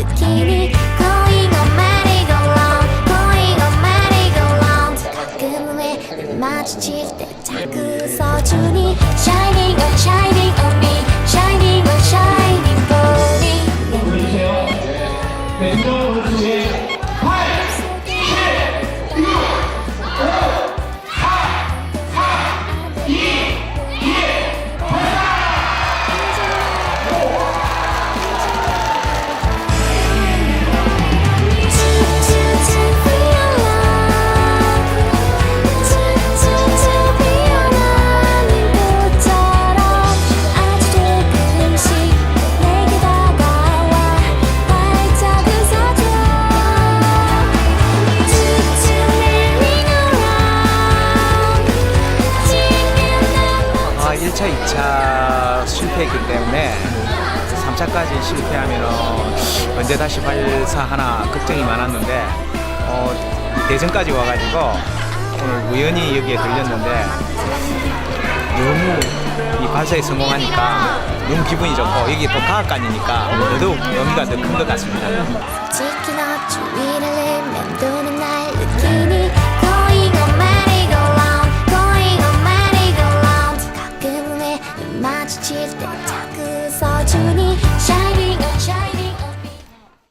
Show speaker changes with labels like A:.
A: 敵に恋のメリゴーン恋
B: のメリゴーン革命で待ち散ってた想中にシャイ
C: 1차, 2차 실패했기 때문에 3차까지 실패하면 언제 다시 발사하나 걱정이 많았는데 어, 대전까지 와가지고 오늘 우연히 여기에 들렸는데 너무 이 발사에 성공하니까 너무 기분이 좋고 여기 또 과학관이니까 더더욱 의미가 더 큰 것 같습니다.